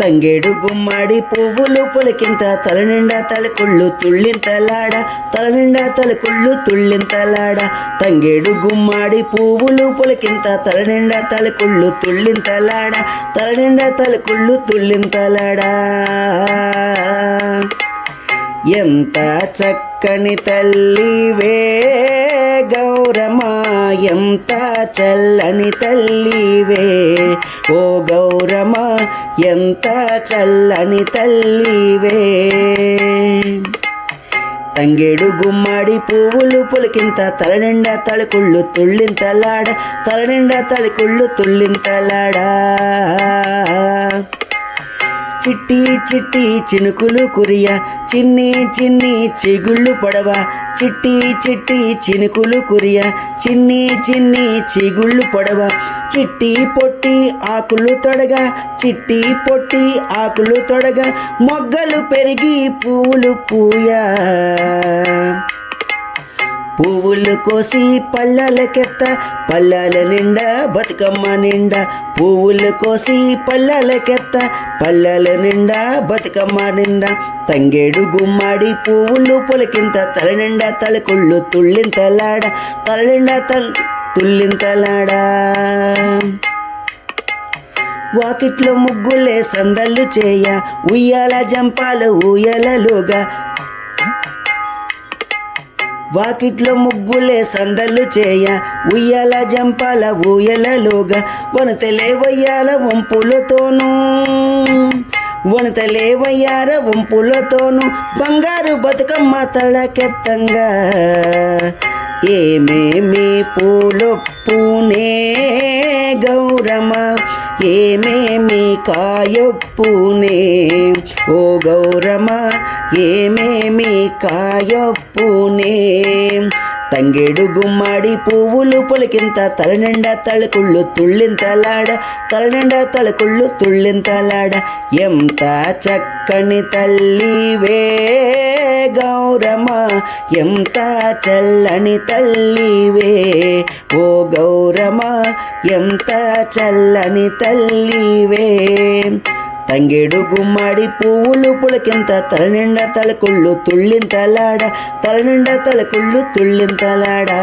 తంగేడు గుమ్మడి పువ్వులు పులికింత తల నిండా తలకుళ్ళు తుళ్ళింతలాడ తల నిండా తలకుళ్ళు తుళ్ళింతలాడ. తంగేడు గుమ్మడి పువ్వులు పులికింత తల నిండా తలకుళ్ళు తుళ్ళింతలాడ తల నిండా తలకుళ్ళు తుళ్ళింతలాడా. ఎంత చక్కని తల్లివే గౌరమా ఎంత చల్లని తల్లివే ఓ గౌరమ ఎంత చల్లని తల్లివే. తంగేడు గుమ్మడి పువ్వులు పులికింత తల నిండా తలకుళ్ళు తుళ్ళింతలాడ తల నిండా తలకుళ్ళు తుళ్ళింతలాడా. చిట్టి చిట్టి చినుకులు కురియ. చిన్ని చిన్ని చిగుళ్ళు పొడవ. చిట్టి చిట్టి చినుకులు కురియ. చిన్ని చిన్ని చిగుళ్ళు పొడవ. చిట్టి పొట్టి ఆకులు తొడగా. చిట్టి పొట్టి ఆకులు తొడగా. మొగ్గలు పెరిగి పువ్వులు పూయా. పువ్వులు కోసి పళ్ళలకెత్త పళ్ళల నిండా బతుకమ్మ నిండా. పువ్వులు కోసి పళ్ళలకెత్త పళ్ళల నిండా బతుకమ్మ నిండా. తంగేడు గుమ్మాడి పువ్వులు పొలకింత తల నిండా తలకుళ్ళు తుళ్ళింతలాడ తల నిండా తల్ తుళ్ళింతలాడా. వాకిట్లో ముగ్గులే సందళ్ళు చేయ ఉయ్యాల జంపాలు ఊయలలుగా వాకిట్లో ముగ్గులే సందళ్ళు చేయ ఉయ్యాల జంపాల ఊయలలోగా వనతలే వయ్యాల వంపులతోనూ. వనతలే వయ్యార వంపులతోనూ. బంగారు బతుకమ్మ తళకెత్తంగా ఏమేమి పూలొప్పునే గౌరమా. ఏమేమి కాయొప్పునే? ఓ గౌరమ ఏమేమి కాయొప్పునే? తంగేడు గుమ్మడి పువ్వులు పొలికింత తలనిండా తలకుళ్ళు తుళ్ళింతలాడ తలనిండా తలకుళ్ళు తుళ్ళింతలాడ. ఎంత చక్కని తల్లివే గౌరమ్మ ఎంత చల్లని తల్లివే ఓ గౌరమ్మ ఎంత చల్లని తల్లివే తంగేడు గుమ్మడి పువ్వులు పులకింత తల నిండా తలకుళ్ళు తుళ్ళింతలాడ తల నిండా తలకుళ్ళు తుళ్ళింతలాడా.